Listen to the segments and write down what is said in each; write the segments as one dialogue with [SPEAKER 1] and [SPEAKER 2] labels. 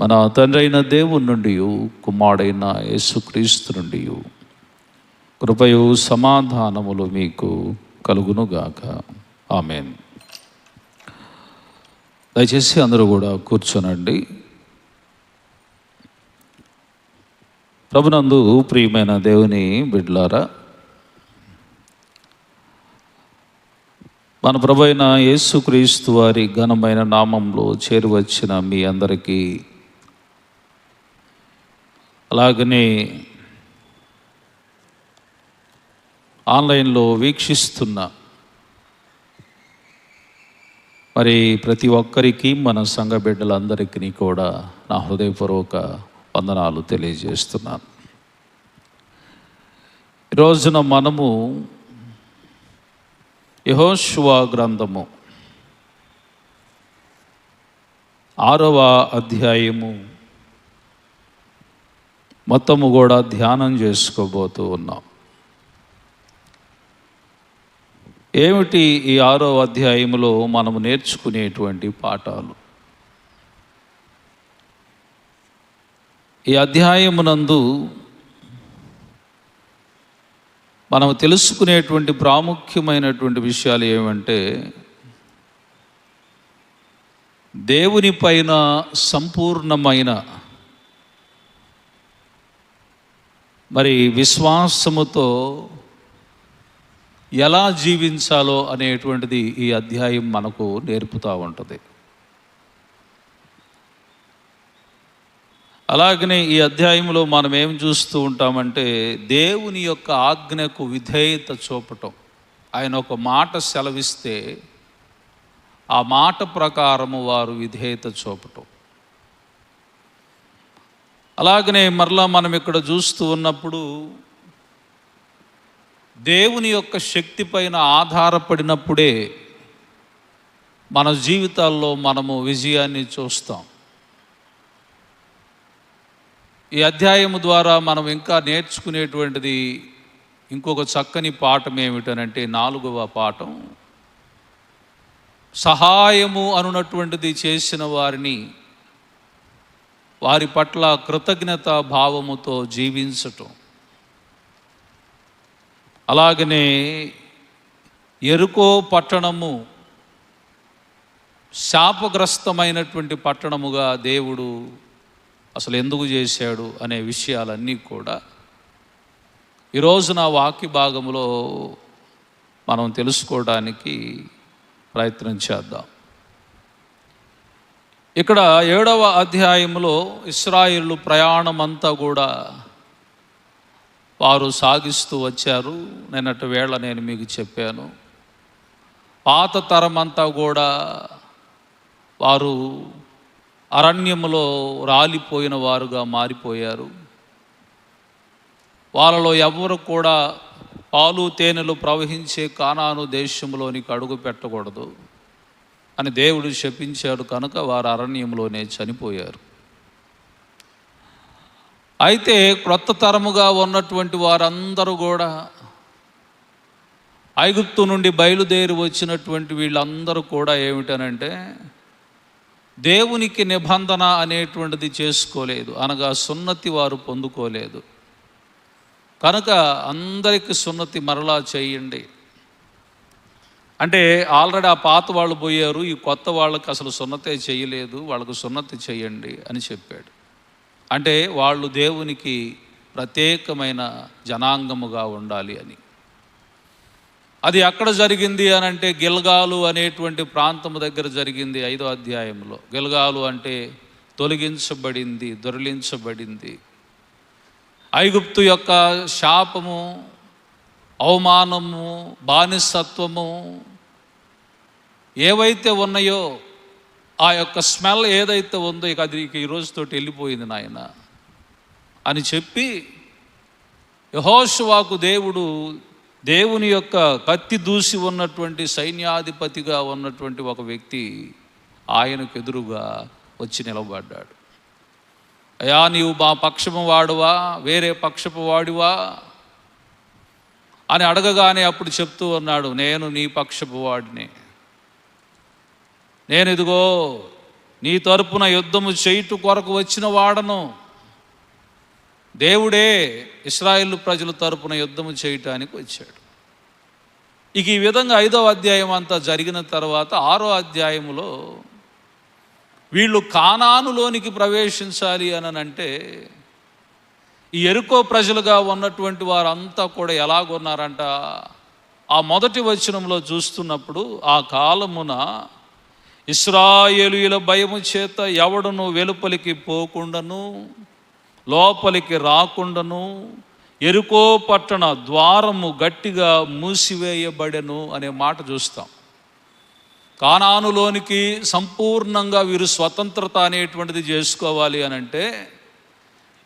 [SPEAKER 1] మన తండ్రి అయిన దేవుని నుండి కుమారుడైన యేసుక్రీస్తు నుండి కృపయు సమాధానములు మీకు కలుగునుగాక. ఆమెన్. దయచేసి అందరూ కూడా కూర్చోనండి. ప్రభునందు ప్రియమైన దేవుని బిడ్లారా మన ప్రభు అయిన యేసుక్రీస్తు వారి ఘనమైన నామంలో చేరువచ్చిన మీ అందరికీ అలాగనే ఆన్లైన్లో వీక్షిస్తున్న మరి ప్రతి ఒక్కరికి మన సంఘ బిడ్డలందరికీ కూడా నా హృదయపూర్వక వందనాలు తెలియజేస్తున్నాను. ఈ రోజున మనము యహోశువా గ్రంథము ఆరవ అధ్యాయము మొత్తము కూడా ధ్యానం చేసుకోబోతూ ఉన్నాం. ఏమిటి ఈ ఆరో అధ్యాయంలో మనము నేర్చుకునేటువంటి పాఠాలు? ఈ అధ్యాయమునందు మనం తెలుసుకునేటువంటి ప్రాముఖ్యమైనటువంటి విషయాలు ఏమంటే దేవుని పైన సంపూర్ణమైన మరి విశ్వాసముతో ఎలా జీవించాలో అనేటువంటిది ఈ అధ్యాయం మనకు నేర్పుతూ ఉంటుంది. అలాగనే ఈ అధ్యాయంలో మనం ఏం చూస్తూ ఉంటామంటే దేవుని యొక్క ఆజ్ఞకు విధేయత చూపటం. ఆయన ఒక మాట సెలవిస్తే ఆ మాట ప్రకారము వారు విధేయత చూపటం. అలాగనే మరలా మనం ఇక్కడ చూస్తూ ఉన్నప్పుడు దేవుని యొక్క శక్తి పైన ఆధారపడినప్పుడే మన జీవితాల్లో మనము విజయాన్ని చూస్తాం. ఈ అధ్యాయము ద్వారా మనం ఇంకా నేర్చుకునేటువంటిది ఇంకొక చక్కని పాఠం ఏమిటనంటే నాలుగవ పాఠం. సహాయము అనున్నటువంటిది చేసిన వారిని వారి పట్ల కృతజ్ఞత భావముతో జీవించటం. అలాగనే ఎరుకో పట్టణము శాపగ్రస్తమైనటువంటి పట్టణముగా దేవుడు అసలు ఎందుకు చేశాడు అనే విషయాలన్నీ కూడా ఈరోజు నా వాక్య భాగంలో మనం తెలుసుకోవడానికి ప్రయత్నం చేద్దాం. ఇక్కడ ఏడవ అధ్యాయంలో ఇస్రాయిల్ ప్రయాణం అంతా కూడా వారు సాగిస్తూ వచ్చారు. నిన్నటి వేళ నేను మీకు చెప్పాను. పాత తరం అంతా కూడా వారు అరణ్యంలో రాలిపోయిన వారుగా మారిపోయారు. వాళ్ళలో ఎవరు కూడా పాలు తేనెలు ప్రవహించే కానాను దేశంలోనికి అడుగు పెట్టకూడదు. అని దేవుడు శపించాడు కనుక వారు అరణ్యంలోనే చనిపోయారు. అయితే క్రొత్త తరముగా ఉన్నటువంటి వారందరూ కూడా ఐగుప్తు నుండి బయలుదేరి వచ్చినటువంటి వీళ్ళందరూ కూడా ఏమిటనంటే దేవునికి నిబంధన అనేటువంటిది చేసుకోలేదు అనగా సున్నతి వారు పొందుకోలేదు. కనుక అందరికి సున్నతి మరలా చేయండి. అంటే ఆల్రెడీ ఆ పాత వాళ్ళు పోయారు ఈ కొత్త వాళ్ళకి అసలు సున్నతే చేయలేదు వాళ్ళకు సున్నతి చేయండి అని చెప్పాడు. అంటే వాళ్ళు దేవునికి ప్రత్యేకమైన జనాంగముగా ఉండాలి అని. అది ఎక్కడ జరిగింది అని అంటే గిల్గాలు అనేటువంటి ప్రాంతము దగ్గర జరిగింది ఐదో అధ్యాయంలో. గిల్గాలు అంటే తొలగించబడింది దొరిలించబడింది. ఐగుప్తు యొక్క శాపము అవమానము బానిసత్వము ఏవైతే ఉన్నాయో ఆ యొక్క స్మెల్ ఏదైతే ఉందో ఇక అది ఇక ఈ రోజుతోటి వెళ్ళిపోయింది నాయన. అని చెప్పి యహోశువాకు దేవుడు దేవుని యొక్క కత్తి దూసి ఉన్నటువంటి సైన్యాధిపతిగా ఉన్నటువంటి ఒక వ్యక్తి ఆయనకు ఎదురుగా వచ్చి నిలబడ్డాడు. అయా నీవు మా పక్షము వాడువా? వేరే పక్షపు వాడివా? అని అడగగానే అప్పుడు చెప్తూ ఉన్నాడు నేను నీ పక్షపు వాడిని. నేను ఇదిగో నీ తరపున యుద్ధము చేయుట కొరకు వచ్చిన వాడను. దేవుడే ఇస్రాయిల్ ప్రజల తరపున యుద్ధము చేయటానికి వచ్చాడు. ఇక ఈ విధంగా ఐదవ అధ్యాయం అంతా జరిగిన తర్వాత ఆరో అధ్యాయములో వీళ్ళు కానానులోనికి ప్రవేశించాలి అని అంటే ఈ ఎరుకో ప్రజలుగా ఉన్నటువంటి వారంతా కూడా ఎలాగొన్నారంట? ఆ మొదటి వచనంలో చూస్తున్నప్పుడు ఆ కాలమున ఇస్రాయేలుల భయము చేత ఎవడును వెలుపలికి పోకుండాను లోపలికి రాకుండాను ఎరుకో పట్టణ ద్వారము గట్టిగా మూసివేయబడెను అనే మాట చూస్తాం. కానానులోనికి సంపూర్ణంగా వీరు స్వతంత్రత అనేటువంటిది చేసుకోవాలి అని అంటే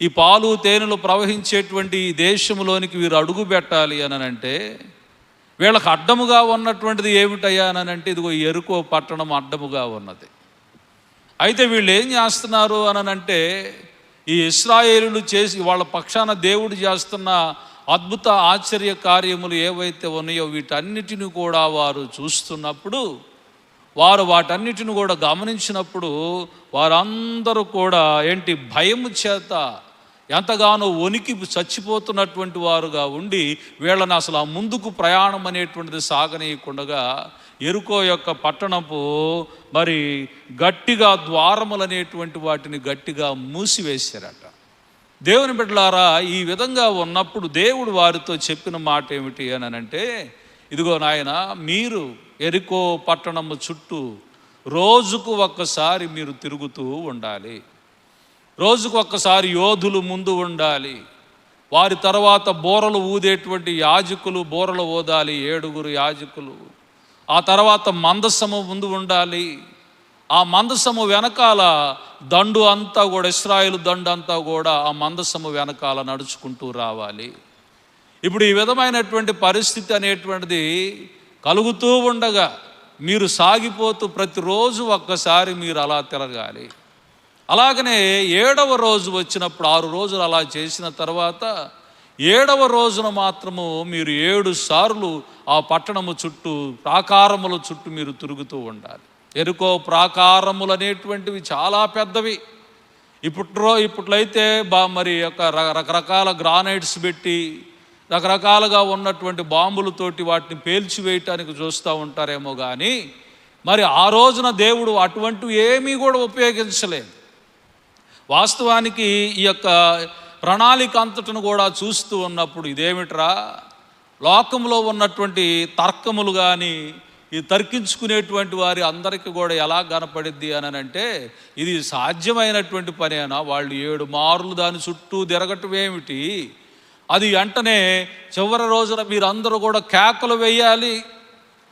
[SPEAKER 1] ఈ పాలు తేనెలు ప్రవహించేటువంటి ఈ దేశంలోనికి వీరు అడుగు పెట్టాలి అని అంటే వీళ్ళకి అడ్డముగా ఉన్నటువంటిది ఏమిటయ్యా అని అంటే ఇదిగో ఎరుకో పట్టణం అడ్డముగా ఉన్నది. అయితే వీళ్ళు ఏం చేస్తున్నారు అని అంటే ఈ ఇస్రాయేలులు చేసి వాళ్ళ పక్షాన దేవుడు చేస్తున్న అద్భుత ఆశ్చర్య కార్యములు ఏవైతే ఉన్నాయో వీటన్నిటిని కూడా వారు చూస్తున్నప్పుడు వారు వాటన్నిటిని కూడా గమనించినప్పుడు వారందరూ కూడా ఏంటి భయము చేత ఎంతగానో వణికి చచ్చిపోతున్నటువంటి వారుగా ఉండి వీళ్ళని అసలు ఆ ముందుకు ప్రయాణం అనేటువంటిది సాగనీయకుండగా ఎరుకో యొక్క పట్టణపు మరి గట్టిగా ద్వారములు అనేటువంటి వాటిని గట్టిగా మూసివేశారట. దేవుని బిడ్డలారా ఈ విధంగా ఉన్నప్పుడు దేవుడు వారితో చెప్పిన మాట ఏమిటి అని అంటే ఇదిగో నాయన మీరు ఎరుకో పట్టణము చుట్టూ రోజుకు ఒక్కసారి మీరు తిరుగుతూ ఉండాలి. రోజుకు ఒక్కసారి యోధులు ముందు ఉండాలి. వారి తర్వాత బోరలు ఊదేటువంటి యాజకులు బోరలు ఊదాలి ఏడుగురు యాజకులు. ఆ తర్వాత మందసము ముందు ఉండాలి. ఆ మందసము వెనకాల దండు అంతా కూడా ఇస్రాయిల్ దండు అంతా కూడా ఆ మందసము వెనకాల నడుచుకుంటూ రావాలి. ఇప్పుడు ఈ విధమైనటువంటి పరిస్థితి అనేటువంటిది కలుగుతూ ఉండగా మీరు సాగిపోతూ ప్రతిరోజు ఒక్కసారి మీరు అలా తిరగాలి. అలాగనే ఏడవ రోజు వచ్చినప్పుడు ఆరు రోజులు అలా చేసిన తర్వాత ఏడవ రోజున మాత్రము మీరు ఏడు సార్లు ఆ పట్టణము చుట్టూ ప్రాకారముల చుట్టూ మీరు తిరుగుతూ ఉండాలి. ఎరుకో ప్రాకారములు అనేటువంటివి చాలా పెద్దవి. ఇప్పట్లో ఇప్పట్లయితే బా మరి యొక్క రకరకాల గ్రానైట్స్ పెట్టి రకరకాలుగా ఉన్నటువంటి బాంబులతోటి వాటిని పేల్చివేయటానికి చూస్తూ ఉంటారేమో కానీ మరి ఆ రోజున దేవుడు అటువంటివి ఏమీ కూడా ఉపయోగించలేదు. వాస్తవానికి ఈ యొక్క ప్రణాళిక అంతటను కూడా చూస్తూ ఉన్నప్పుడు ఇదేమిట్రా? లోకంలో ఉన్నటువంటి తర్కములు కానీ ఈ తర్కించుకునేటువంటి వారి అందరికీ కూడా ఎలా కనపడిద్ది అని అంటే ఇది సాధ్యమైనటువంటి పనేనా వాళ్ళు ఏడు మార్లు దాని చుట్టూ తిరగటం ఏమిటి? అది వెంటనే చివరి రోజున మీరందరూ కూడా కేకలు వేయాలి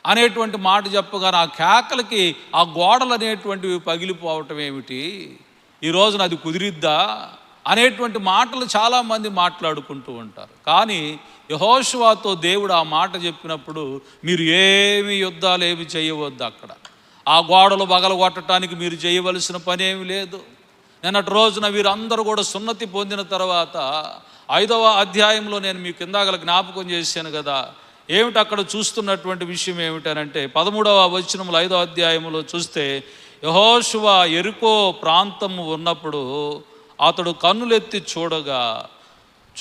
[SPEAKER 1] అనేటువంటి మాట చెప్పగానే ఆ కేకలకి ఆ గోడలు అనేటువంటివి పగిలిపోవటం ఏమిటి? ఈ రోజున అది కుదిరిద్దా అనేటువంటి మాటలు చాలామంది మాట్లాడుకుంటూ ఉంటారు. కానీ యహోషువాతో దేవుడు ఆ మాట చెప్పినప్పుడు మీరు ఏమి యుద్ధాలు ఏమి చేయవద్దు అక్కడ. ఆ గోడలు బగలగొట్టడానికి మీరు చేయవలసిన పని ఏమి లేదు. నిన్నటి రోజున వీరందరూ కూడా సున్నతి పొందిన తర్వాత ఐదవ అధ్యాయంలో నేను మీకు ఇందాకల జ్ఞాపకం చేశాను కదా ఏమిటి అక్కడ చూస్తున్నటువంటి విషయం ఏమిటనంటే పదమూడవ వచనములు ఐదవ అధ్యాయంలో చూస్తే యహోశువ ఎరుకో ప్రాంతము ఉన్నప్పుడు అతడు కన్నులెత్తి చూడగా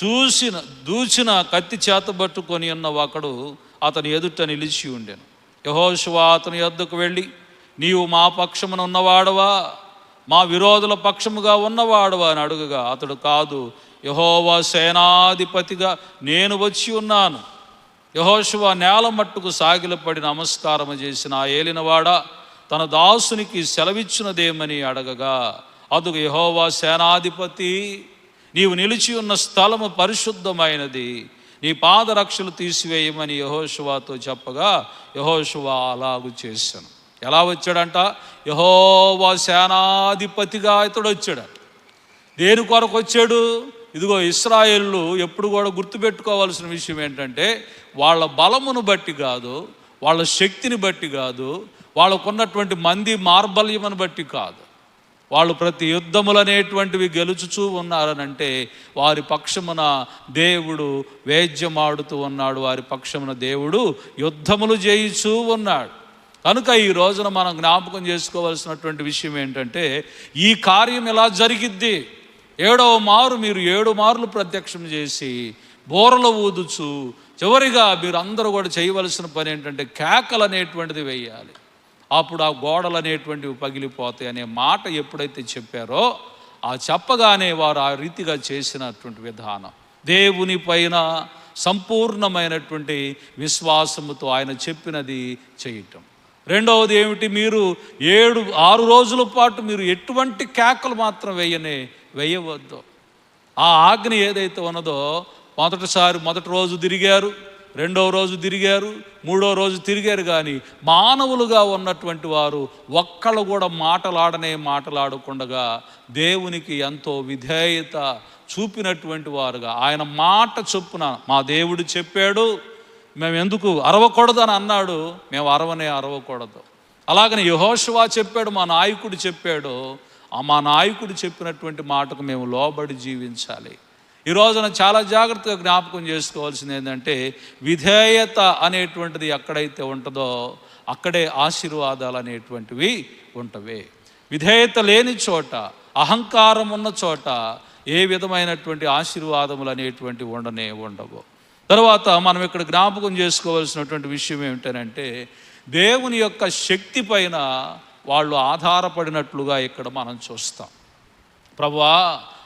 [SPEAKER 1] చూసిన దూచిన కత్తి చేత పట్టుకొని ఉన్న ఒకడు అతని ఎదుట నిలిచి ఉండెను. యహోశువ అతని యొద్దకు వెళ్ళి నీవు మా పక్షమున ఉన్నవాడవా? మా విరోధుల పక్షముగా ఉన్నవాడవా? అని అడుగుగా అతడు కాదు. యహోవా సేనాధిపతిగా నేను వచ్చి ఉన్నాను. యహోశువ నేల మట్టుకు సాగిలపడి నమస్కారం చేసిన ఆ ఏలినవాడా? తన దాసునికి సెలవిచ్చినదేమని అడగగా అదుగు యహోవా సేనాధిపతి నీవు నిలిచి ఉన్న స్థలము పరిశుద్ధమైనది నీ పాదరక్షలు తీసివేయమని యహోశువాతో చెప్పగా యహోశువా అలాగు చేశాను. ఎలా వచ్చాడంట? యహోవా సేనాధిపతిగా ఇతడు వచ్చాడు. దేని కొరకు వచ్చాడు? ఇదిగో ఇస్రాయేళ్ళు ఎప్పుడు కూడా గుర్తుపెట్టుకోవాల్సిన విషయం ఏంటంటే వాళ్ళ బలమును బట్టి కాదు వాళ్ళ శక్తిని బట్టి కాదు వాళ్ళకున్నటువంటి మంది మార్బల్యమును బట్టి కాదు. వాళ్ళు ప్రతి యుద్ధములు అనేటువంటివి గెలుచుచూ ఉన్నారనంటే వారి పక్షమున దేవుడు వేద్యమాడుతూ ఉన్నాడు. వారి పక్షమున దేవుడు యుద్ధములు చేయిచూ ఉన్నాడు. కనుక ఈ రోజున మనం జ్ఞాపకం చేసుకోవాల్సినటువంటి విషయం ఏంటంటే ఈ కార్యం ఎలా జరిగిద్ది? ఏడవ మారు మీరు ఏడు మార్లు ప్రత్యక్షం చేసి బోరలు ఊదుచు చివరిగా మీరు అందరూ కూడా చేయవలసిన పని ఏంటంటే కేకలు అనేటువంటిది వేయాలి. అప్పుడు ఆ గోడలు అనేటువంటివి పగిలిపోతాయి అనే మాట ఎప్పుడైతే చెప్పారో ఆ చెప్పగానే వారు ఆ రీతిగా చేసినటువంటి విధానం. దేవుని పైన సంపూర్ణమైనటువంటి విశ్వాసముతో ఆయన చెప్పినది చేయటం. రెండవది ఏమిటి? మీరు ఏడు ఆరు రోజుల పాటు మీరు ఎటువంటి కేకలు మాత్రం వేయనే వేయవద్దు. ఆ ఆజ్ఞ ఏదైతే ఉన్నదో మొదటిసారి మొదటి రోజు తిరిగారు. రెండవ రోజు తిరిగారు మూడో రోజు తిరిగారు కానీ మానవులుగా ఉన్నటువంటి వారు ఒక్కళ్ళు కూడా మాటలాడనే మాటలాడకుండగా దేవునికి ఎంతో విధేయత చూపినటువంటి వారుగా ఆయన మాట చొప్పున మా దేవుడు చెప్పాడు మేము ఎందుకు అరవకూడదు అని అన్నాడు. మేము అరవనే అరవకూడదు. అలాగని యహోషువా చెప్పాడు మా నాయకుడు చెప్పాడు. ఆ మా నాయకుడు చెప్పినటువంటి మాటకు మేము లోబడి జీవించాలి. ఈ రోజున చాలా జాగ్రత్తగా జ్ఞాపకం చేసుకోవాల్సింది ఏంటంటే విధేయత అనేటువంటిది ఎక్కడైతే ఉంటుందో అక్కడే ఆశీర్వాదాలు అనేటువంటివి ఉంటవి. విధేయత లేని చోట అహంకారం ఉన్న చోట ఏ విధమైనటువంటి ఆశీర్వాదములు అనేటువంటివి ఉండనే ఉండవు. తర్వాత మనం ఇక్కడ జ్ఞాపకం చేసుకోవాల్సినటువంటి విషయం ఏమిటంటే దేవుని యొక్క శక్తి పైన వాళ్ళు ఆధారపడినట్లుగా ఇక్కడ మనం చూస్తాం. ప్రభువా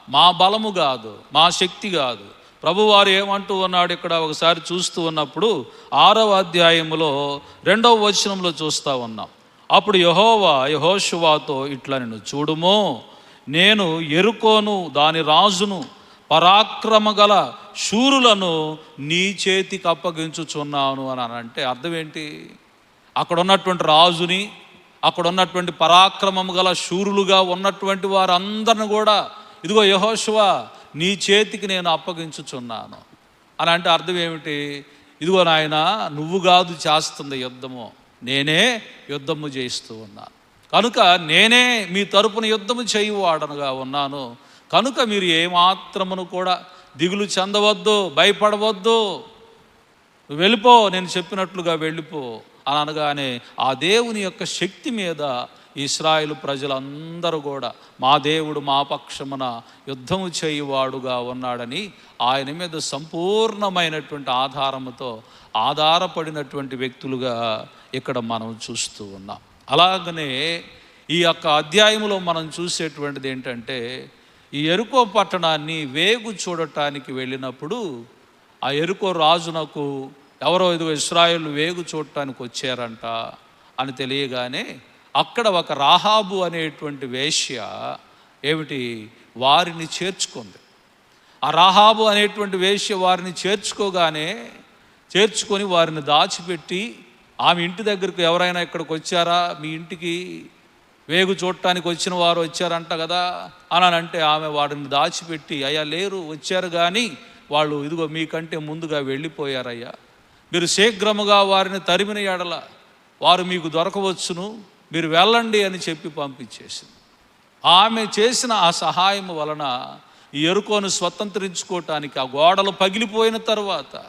[SPEAKER 1] మా బలము కాదు మా శక్తి కాదు. ప్రభువారు ఏమంటూ ఉన్నాడు ఇక్కడ ఒకసారి చూస్తూ ఉన్నప్పుడు ఆరవ అధ్యాయంలో రెండవ వచనంలో చూస్తూ ఉన్నాం. అప్పుడు యహోవా యహోశువాతో ఇట్లా నేను చూడుము. నేను ఎరుకోను దాని రాజును పరాక్రమ గల శూరులను నీ చేతికి అప్పగించుచున్నాను అని అంటే అర్థం ఏంటి? అక్కడ ఉన్నటువంటి రాజుని అక్కడ ఉన్నటువంటి పరాక్రమం గల శూరులుగా ఉన్నటువంటి వారందరిని కూడా ఇదిగో యహోశివ నీ చేతికి నేను అప్పగించుచున్నాను. అని అంటే అర్థం ఏమిటి? ఇదిగో నాయన నువ్వు కాదు చేస్తుంది యుద్ధము. నేనే యుద్ధము చేయిస్తూ ఉన్నాను కనుక నేనే మీ తరపున యుద్ధము చేయువాడనుగా ఉన్నాను. కనుక మీరు ఏమాత్రమును కూడా దిగులు చెందవద్దు భయపడవద్దు. నువ్వు వెళ్ళిపో నేను చెప్పినట్లుగా వెళ్ళిపో అని అనగానే ఆ దేవుని యొక్క శక్తి మీద ఇస్రాయేల్ ప్రజలందరూ కూడా మా దేవుడు మా పక్షమున యుద్ధము చేయువాడుగా ఉన్నాడని ఆయన మీద సంపూర్ణమైనటువంటి ఆధారముతో ఆధారపడినటువంటి వ్యక్తులుగా ఇక్కడ మనం చూస్తూ ఉన్నాం. అలాగనే ఈ యొక్క అధ్యాయంలో మనం చూసేటువంటిది ఏంటంటే ఈ ఎరుకో పట్టణాన్ని వేగు చూడటానికి వెళ్ళినప్పుడు ఆ ఎరుకో రాజునకు ఎవరో ఇదిగో ఇస్రాయేల్ వేగు చూడటానికి వచ్చారంట అని తెలియగానే అక్కడ ఒక రాహాబు అనేటువంటి వేశ్య ఏమిటి? వారిని చేర్చుకుంది. ఆ రాహాబు అనేటువంటి వేశ్య వారిని చేర్చుకోగానే చేర్చుకొని వారిని దాచిపెట్టి ఆమె ఇంటి దగ్గరకు ఎవరైనా ఇక్కడికి వచ్చారా? మీ ఇంటికి వేగు చూడటానికి వచ్చిన వారు వచ్చారంట కదా అని అంటే ఆమె వాడిని దాచిపెట్టి అయ్యా లేరు వచ్చారు కానీ వాళ్ళు ఇదిగో మీకంటే ముందుగా వెళ్ళిపోయారయ్యా. మీరు శీఘ్రముగా వారిని తరిమిన ఎడల వారు మీకు దొరకవచ్చును. మీరు వెళ్ళండి అని చెప్పి పంపించేసింది. ఆమె చేసిన ఆ సహాయం వలన ఈ ఎరుకోను స్వతంత్రించుకోవటానికి ఆ గోడలు పగిలిపోయిన తర్వాత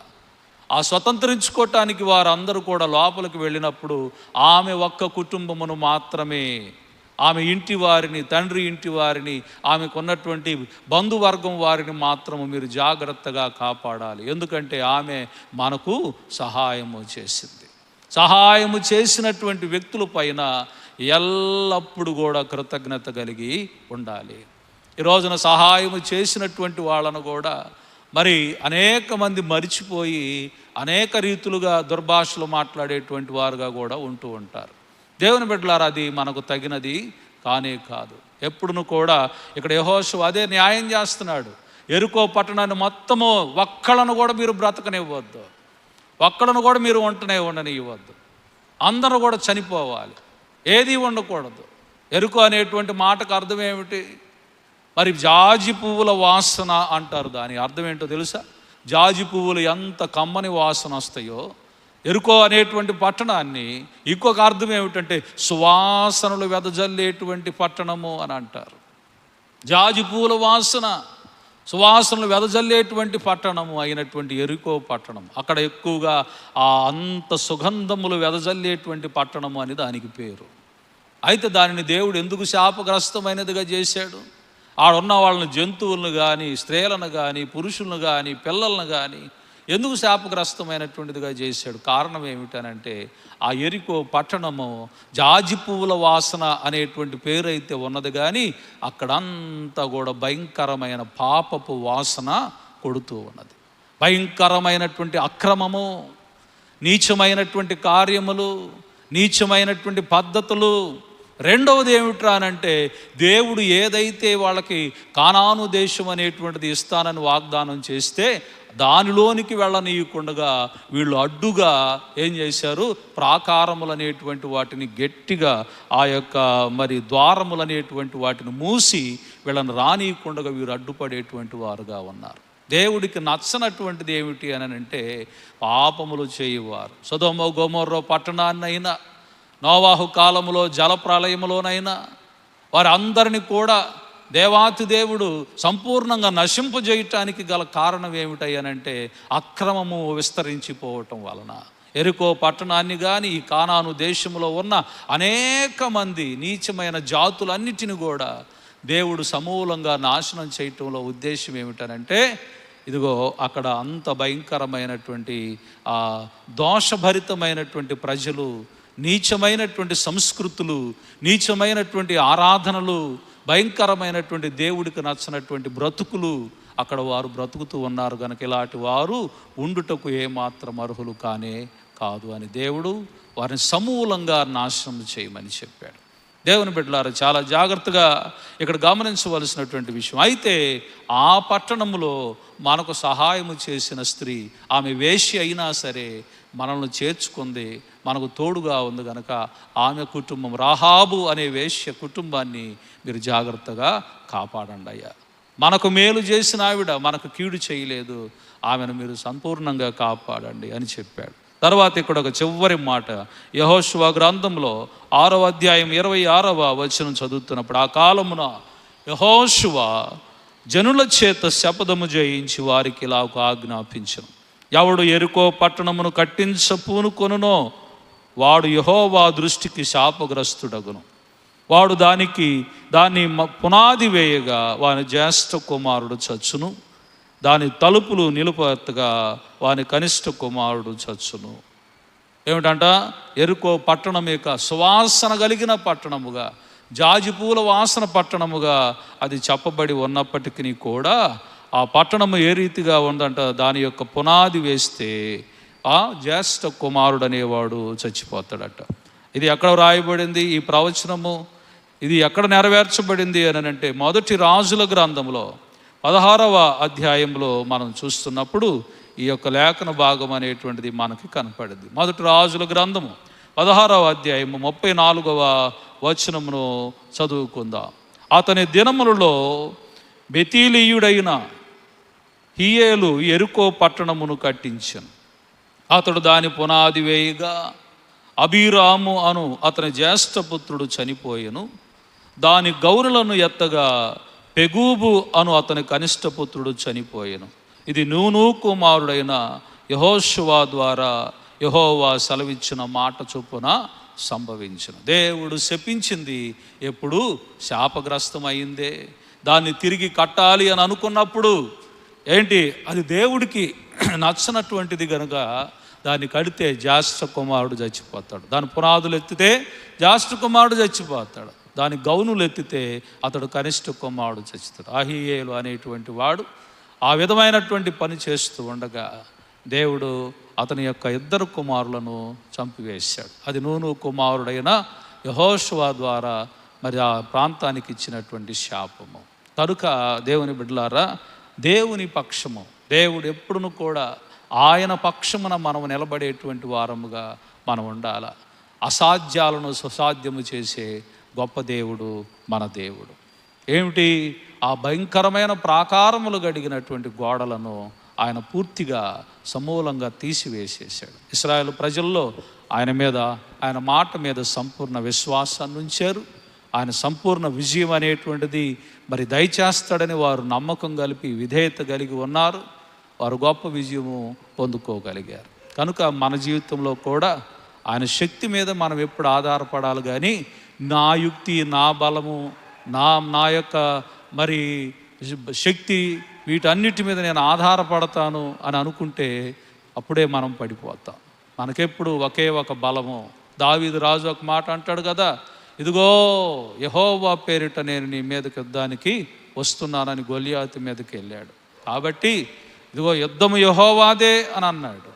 [SPEAKER 1] ఆ స్వతంత్రించుకోవటానికి వారందరూ కూడా లోపలికి వెళ్ళినప్పుడు ఆమె ఒక్క కుటుంబమును మాత్రమే ఆమె ఇంటి వారిని తండ్రి ఇంటి వారిని ఆమెకున్నటువంటి బంధువర్గం వారిని మాత్రము మీరు జాగ్రత్తగా కాపాడాలి. ఎందుకంటే ఆమె మనకు సహాయము చేసింది. సహాయము చేసినటువంటి వ్యక్తుల పైన ఎల్లప్పుడూ కూడా కృతజ్ఞత కలిగి ఉండాలి. ఈ రోజున సహాయము చేసినటువంటి వాళ్ళను కూడా మరి అనేక మంది మరిచిపోయి అనేక రీతులుగా దుర్భాషలు మాట్లాడేటువంటి వారుగా కూడా ఉంటూ ఉంటారు. దేవుని బిడ్డలారా అది మనకు తగినది కానే కాదు. ఎప్పుడును కూడా ఇక్కడ యహోషు అదే న్యాయం చేస్తున్నాడు. ఎరుకో పట్టణాన్ని మొత్తము ఒక్కళ్ళను కూడా మీరు బ్రతకనివ్వద్దు. ఒక్కడను కూడా మీరు వంటనే ఉండనివ్వద్దు. అందరూ కూడా చనిపోవాలి. ఏది ఉండకూడదు. ఎరుకు అనేటువంటి మాటకు అర్థం ఏమిటి? మరి జాజి పువ్వుల వాసన అంటారు దాని అర్థం ఏంటో తెలుసా? జాజి పువ్వులు ఎంత కమ్మని వాసన వస్తాయో ఎరుకో అనేటువంటి పట్టణాన్ని ఇంకొక అర్థం ఏమిటంటే సువాసనలు వెదజల్లేటువంటి పట్టణము అని అంటారు. జాజి పువ్వుల వాసన సువాసనలు వెదజల్లేటువంటి పట్టణము అయినటువంటి ఎరుకో పట్టణం. అక్కడ ఎక్కువగా ఆ అంత సుగంధములు వెదజల్లేటువంటి పట్టణము అని దానికి పేరు. అయితే దానిని దేవుడు ఎందుకు శాపగ్రస్తమైనదిగా చేశాడు? ఆడున్న వాళ్ళని జంతువులను కానీ స్త్రీలను కానీ పురుషులను కానీ పిల్లలను కానీ ఎందుకు శాపగ్రస్తమైనటువంటిదిగా చేశాడు? కారణం ఏమిటనంటే ఆ ఎరికో పట్టణము జాజి పువ్వుల వాసన అనేటువంటి పేరు అయితే ఉన్నది కానీ అక్కడంతా కూడా భయంకరమైన పాపపు వాసన కొడుతూ ఉన్నది. భయంకరమైనటువంటి అక్రమము నీచమైనటువంటి కార్యములు నీచమైనటువంటి పద్ధతులు. రెండవది ఏమిట్రానంటే దేవుడు ఏదైతే వాళ్ళకి కానాను దేశం అనేటువంటిది ఇస్తానని వాగ్దానం చేస్తే దానిలోనికి వెళ్ళనీయకుండగా వీళ్ళు అడ్డుగా ఏం చేశారు? ప్రాకారములు అనేటువంటి వాటిని గట్టిగా ఆ యొక్క మరి ద్వారములు అనేటువంటి వాటిని మూసి వీళ్ళని రానియకుండగా వీరు అడ్డుపడేటువంటి వారుగా ఉన్నారు. దేవుడికి నచ్చనటువంటిది ఏమిటి అని అంటే పాపములు చేయువారు. సుధోమ గోమోర్రో పట్టణాన్నైనా నోవాహు కాలములో జలప్రలయములోనైనా వారందరినీ వారందరిని కూడా దేవాతి దేవుడు సంపూర్ణంగా నశింపజేయటానికి గల కారణం ఏమిటయ్యానంటే అక్రమము విస్తరించిపోవటం వలన. ఎరుకో పట్టణాన్ని కానీ ఈ కానాను దేశంలో ఉన్న అనేక మంది నీచమైన జాతులన్నిటిని కూడా దేవుడు సమూలంగా నాశనం చేయటంలో ఉద్దేశం ఏమిటనంటే ఇదిగో అక్కడ అంత భయంకరమైనటువంటి ఆ దోషభరితమైనటువంటి ప్రజలు నీచమైనటువంటి సంస్కృతులు నీచమైనటువంటి ఆరాధనలు భయంకరమైనటువంటి దేవుడికి నచ్చినటువంటి బ్రతుకులు అక్కడ వారు బ్రతుకుతూ ఉన్నారు కనుక ఇలాంటి వారు ఉండుటకు ఏమాత్రం అర్హులు కానే కాదు అని దేవుడు వారిని సమూలంగా నాశనం చేయమని చెప్పాడు. దేవుని బిడ్డలారు చాలా జాగ్రత్తగా ఇక్కడ గమనించవలసినటువంటి విషయం. అయితే ఆ పట్టణంలో మనకు సహాయము చేసిన స్త్రీ ఆమె వేషి అయినా సరే మనల్ని చేర్చుకుంది మనకు తోడుగా ఉంది కనుక ఆమె కుటుంబం. రాహాబు అనే వేష్య కుటుంబాన్ని మీరు జాగ్రత్తగా కాపాడండి అయ్యా. మనకు మేలు చేసిన ఆవిడ మనకు కీడు చేయలేదు. ఆమెను మీరు సంపూర్ణంగా కాపాడండి అని చెప్పాడు. తర్వాత ఇక్కడ ఒక చివరి మాట. యహోశివ గ్రంథంలో ఆరవ అధ్యాయం ఇరవై ఆరవ వచనం చదువుతున్నప్పుడు ఆ కాలమున యహోశివ జనుల చేత శపథము జయించి వారికి ఇలా ఒక ఆజ్ఞాపించను. ఎవడు ఎరుకో పట్టణమును కట్టించ పూనుకొనునో వాడు యహోవా దృష్టికి శాపగ్రస్తుడగును. వాడు దానికి దాన్ని పునాది వేయగా వాని జ్యేష్ఠ కుమారుడు చచ్చును. దాని తలుపులు నిలుపెత్తగా వాని కనిష్ట కుమారుడు చచ్చును. ఏమిటంట? ఎరుకో పట్టణం యొక్క సువాసన కలిగిన పట్టణముగా జాజిపూల వాసన పట్టణముగా అది చెప్పబడి ఉన్నప్పటికీ కూడా ఆ పట్టణము ఏ రీతిగా ఉందంట? దాని యొక్క పునాది వేస్తే ఆ జ్యేష్ఠ కుమారుడు అనేవాడు చచ్చిపోతాడట. ఇది ఎక్కడ రాయబడింది ఈ ప్రవచనము ఇది ఎక్కడ నెరవేర్చబడింది అని అంటే మొదటి రాజుల గ్రంథంలో పదహారవ అధ్యాయంలో మనం చూస్తున్నప్పుడు ఈ యొక్క లేఖన భాగం అనేటువంటిది మనకి కనపడింది. మొదటి రాజుల గ్రంథము పదహారవ అధ్యాయము ముప్పై నాలుగవ వచనమును చదువుకుందాం. అతని దినములలో బెతీలీయుడైన హియేలు ఎరుకో పట్టణమును కట్టించను. అతడు దాని పునాది వేయగా అభిరాము అను అతని జ్యేష్ఠపుత్రుడు చనిపోయెను. దాని గౌరులను ఎత్తగా పెగూబు అను అతని కనిష్టపుత్రుడు చనిపోయెను. ఇది నూను కుమారుడైన యహోశువా ద్వారా యహోవా సెలవిచ్చిన మాట చొప్పున సంభవించును. దేవుడు శపించింది ఎప్పుడు శాపగ్రస్తమైందే. దాన్ని తిరిగి కట్టాలి అని అనుకున్నప్పుడు ఏంటి? అది దేవుడికి నచ్చనటువంటిది కనుక దాన్ని కడితే జ్యేష్ఠ కుమారుడు చచ్చిపోతాడు. దాని పునాదులు ఎత్తితే జ్యేష్ఠ కుమారుడు చచ్చిపోతాడు. దాని గౌనులు ఎత్తితే అతడు కనిష్ట కుమారుడు చచ్చితాడు అహియేలు అనేటువంటి వాడు ఆ విధమైనటువంటి పని చేస్తూ ఉండగా దేవుడు అతని యొక్క ఇద్దరు కుమారులను చంపివేశాడు. అది నూను కుమారుడైన యహోషువా ద్వారా మరి ఆ ప్రాంతానికి ఇచ్చినటువంటి శాపము. కనుక దేవుని బిడ్డలారా దేవుని పక్షము దేవుడు ఎప్పుడును కూడా ఆయన పక్షమున మనం నిలబడేటువంటి వారముగా మనం ఉండాల. అసాధ్యాలను సుసాధ్యము చేసే గొప్ప దేవుడు మన దేవుడు. ఏమిటి? ఆ భయంకరమైన ప్రాకారములు గడిగినటువంటి గోడలను ఆయన పూర్తిగా సమూలంగా తీసివేసేసాడు ఇస్రాయేల్ ప్రజల్లో ఆయన మీద ఆయన మాట మీద సంపూర్ణ విశ్వాసాన్ని ఉంచారు. ఆయన సంపూర్ణ విజయం అనేటువంటిది మరి దయచేస్తాడని వారు నమ్మకం కలిపి విధేయత కలిగి ఉన్నారు. వారు గొప్ప విజయము పొందుకోగలిగారు. కనుక మన జీవితంలో కూడా ఆయన శక్తి మీద మనం ఎప్పుడు ఆధారపడాలి కానీ నా యుక్తి నా బలము నా నా యొక్క మరి శక్తి వీటన్నిటి మీద నేను ఆధారపడతాను అని అనుకుంటే అప్పుడే మనం పడిపోతాం. మనకెప్పుడు ఒకే ఒక బలము. దావీదు రాజు ఒక మాట అంటాడు కదా ఇదిగో యహోవా పేరిట నేను నీ మీదకి యుద్ధానికి వస్తున్నానని గొలియాతి మీదకి వెళ్ళాడు. కాబట్టి ఇదిగో యుద్ధము యహోవాదే అని అన్నాడు.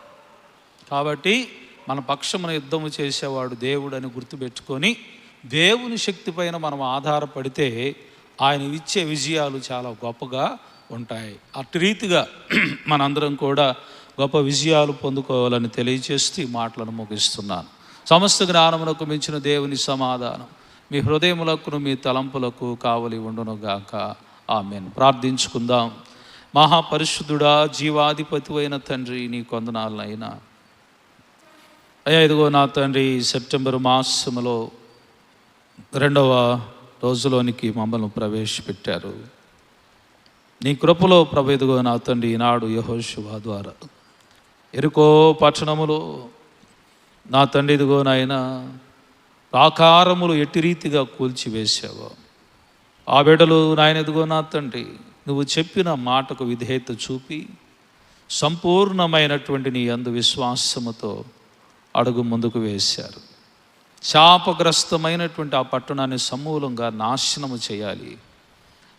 [SPEAKER 1] కాబట్టి మన పక్షమున యుద్ధము చేసేవాడు దేవుడని గుర్తుపెట్టుకొని దేవుని శక్తి పైన మనం ఆధారపడితే ఆయన ఇచ్చే విజయాలు చాలా గొప్పగా ఉంటాయి. అటు రీతిగా మనందరం కూడా గొప్ప విజయాలు పొందుకోవాలని తెలియజేస్తూ ఈ మాటలను ముగిస్తున్నాను. సమస్త జ్ఞానమునకు మించిన దేవుని సమాధానం. మీ హృదయములకు మీ తలంపులకు కావలి ఉండునుగాక. ఆమెను. ప్రార్థించుకుందాం. మహాపరిశుద్ధుడా జీవాధిపతి అయిన తండ్రి నీ కొందనాలనైనా అయ్యా ఇదిగో నా తండ్రి సెప్టెంబర్ మాసములో రెండవ రోజులోనికి మమ్మల్ని ప్రవేశపెట్టారు. నీ కృపలో ప్రభు ఇదిగో నా తండ్రి ఈనాడు యహోశుభ ద్వారా. ఎరుకో పట్టణములో నా తండ్రి ఇదిగో నాయన ఆకారములు ఎట్టి రీతిగా కూల్చివేసావు ఆ బిడ్డలు నాయన ఎదుగో నా తండ్రి నువ్వు చెప్పిన మాటకు విధేయత చూపి సంపూర్ణమైనటువంటి నీ అందు విశ్వాసముతో అడుగు ముందుకు వేశారు. శాపగ్రస్తమైనటువంటి ఆ పట్టణాన్ని సమూలంగా నాశనము చేయాలి.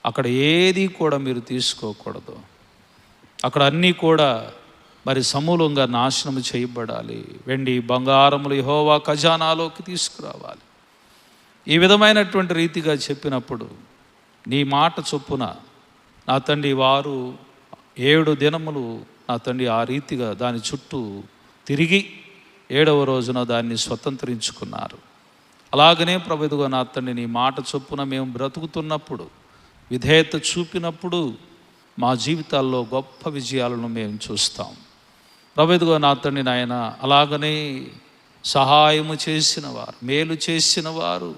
[SPEAKER 1] అక్కడ ఏది కూడా మీరు తీసుకోకూడదు. అక్కడ అన్నీ కూడా మరి సమూలంగా నాశనం చేయబడాలి. వెండి బంగారములు యహోవా ఖజానాలోకి తీసుకురావాలి. ఈ విధమైనటువంటి రీతిగా చెప్పినప్పుడు నీ మాట చొప్పున నా తండ్రి వారు ఏడు దినములు నా తండ్రి ఆ రీతిగా దాని చుట్టూ తిరిగి ఏడవ రోజున దాన్ని స్వతంత్రించుకున్నారు. అలాగనే ప్రభుదుగా నా తండ్రి నీ మాట చొప్పున మేము బ్రతుకుతున్నప్పుడు విధేయత చూపినప్పుడు మా జీవితాల్లో గొప్ప విజయాలను మేము చూస్తాం. ప్రభుదుగా నా తండ్రి నాయన అలాగనే సహాయము చేసిన వారు మేలు చేసిన వారు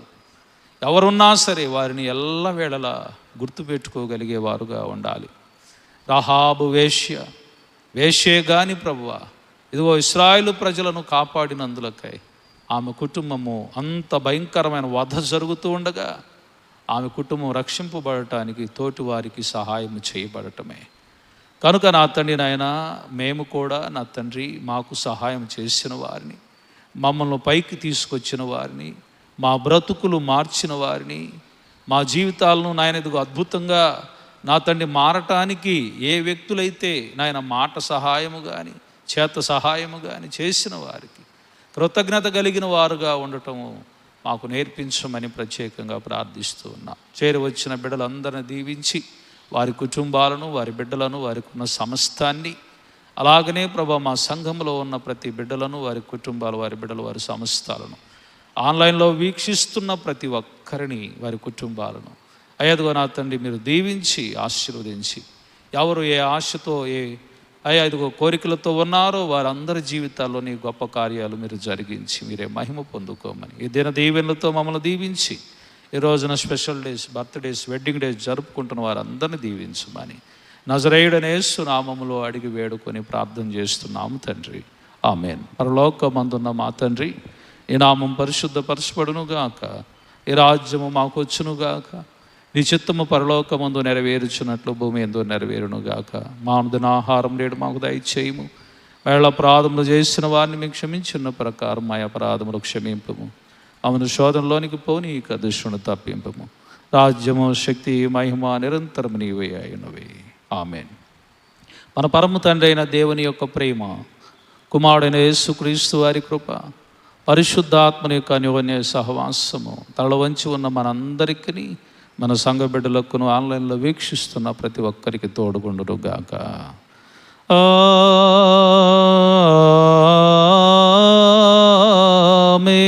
[SPEAKER 1] ఎవరున్నా సరే వారిని ఎల్లవేళలా గుర్తుపెట్టుకోగలిగేవారుగా ఉండాలి. రహాబు వేశ్య వేష్యే గాని ప్రభువ ఇదిగో ఇస్రాయిలు ప్రజలను కాపాడినందులకై ఆమె కుటుంబము అంత భయంకరమైన వధ జరుగుతూ ఉండగా ఆమె కుటుంబం రక్షింపబడటానికి తోటి వారికి సహాయం చేయబడటమే. కనుక నా తండ్రి నాయన మేము కూడా నా తండ్రి మాకు సహాయం చేసిన వారిని మమ్మల్ని పైకి తీసుకొచ్చిన వారిని మా బ్రతుకులు మార్చిన వారిని మా జీవితాలను నాయన ఇదిగో అద్భుతంగా నా తండ్రి మారటానికి ఏ వ్యక్తులైతే నాయన మాట సహాయము కానీ చేత సహాయము కానీ చేసిన వారికి కృతజ్ఞత కలిగిన వారుగా ఉండటము మాకు నేర్పించమని ప్రత్యేకంగా ప్రార్థిస్తూ ఉన్నా. చేరి వచ్చిన బిడ్డలందరిని దీవించి వారి కుటుంబాలను వారి బిడ్డలను వారికి ఉన్న సమస్తాన్ని అలాగనే ప్రభా మా సంఘంలో ఉన్న ప్రతి బిడ్డలను వారి కుటుంబాలు వారి బిడ్డలు వారి సమస్తాలను ఆన్లైన్లో వీక్షిస్తున్న ప్రతి ఒక్కరిని వారి కుటుంబాలను. అయ్యదుగో నా తండ్రి మీరు దీవించి ఆశీర్వదించి. ఎవరు ఏ ఆశతో ఏ అయ్యా ఇదిగో కోరికలతో ఉన్నారో వారందరి జీవితాల్లో నీ గొప్ప కార్యాలు మీరు జరిగించి మీరే మహిమ పొందుకోమని. ఈ దిన దీవెనలతో మమ్మల్ని దీవించి ఈ రోజున special days birthdays wedding days జరుపుకుంటున్న వారందరిని దీవించమని. నజరేయుడనేసు నామములో అడిగి వేడుకొని ప్రార్థన చేస్తున్నాము తండ్రి. ఆమెన్. పరలోకమందున్న మా తండ్రి ఈ నామం పరిశుద్ధపరచబడును గాక. ఈ రాజ్యము మాకు గాక. నీ చిత్తము పరలోకమందు నెరవేర్చున్నట్లు భూమి ఎందు నెరవేరునుగాక మానదున ఆహారం లేడు మాకు దయచేయము. వేళ అపరాధములు చేసిన వారిని మేము క్షమించిన ప్రకారం మా అపరాధములు క్షమింపము. ఆమెను శోధనలోనికి పోని ఇక దుష్టును తప్పింపము. రాజ్యము శక్తి మహిమ నిరంతరం నీవే అయినవి. ఆమెన్. మన పరమ తండ్రి అయిన దేవుని యొక్క ప్రేమ కుమారుడైన యేసుక్రీస్తు వారి కృప పరిశుద్ధాత్మని యొక్క అనివన్య సహవాసము. తల వంచి ఉన్న మనందరికీ మన సంఘ బిడ్డలకు ఆన్లైన్లో వీక్షిస్తున్న ప్రతి ఒక్కరికి తోడుగుండురుగాక మే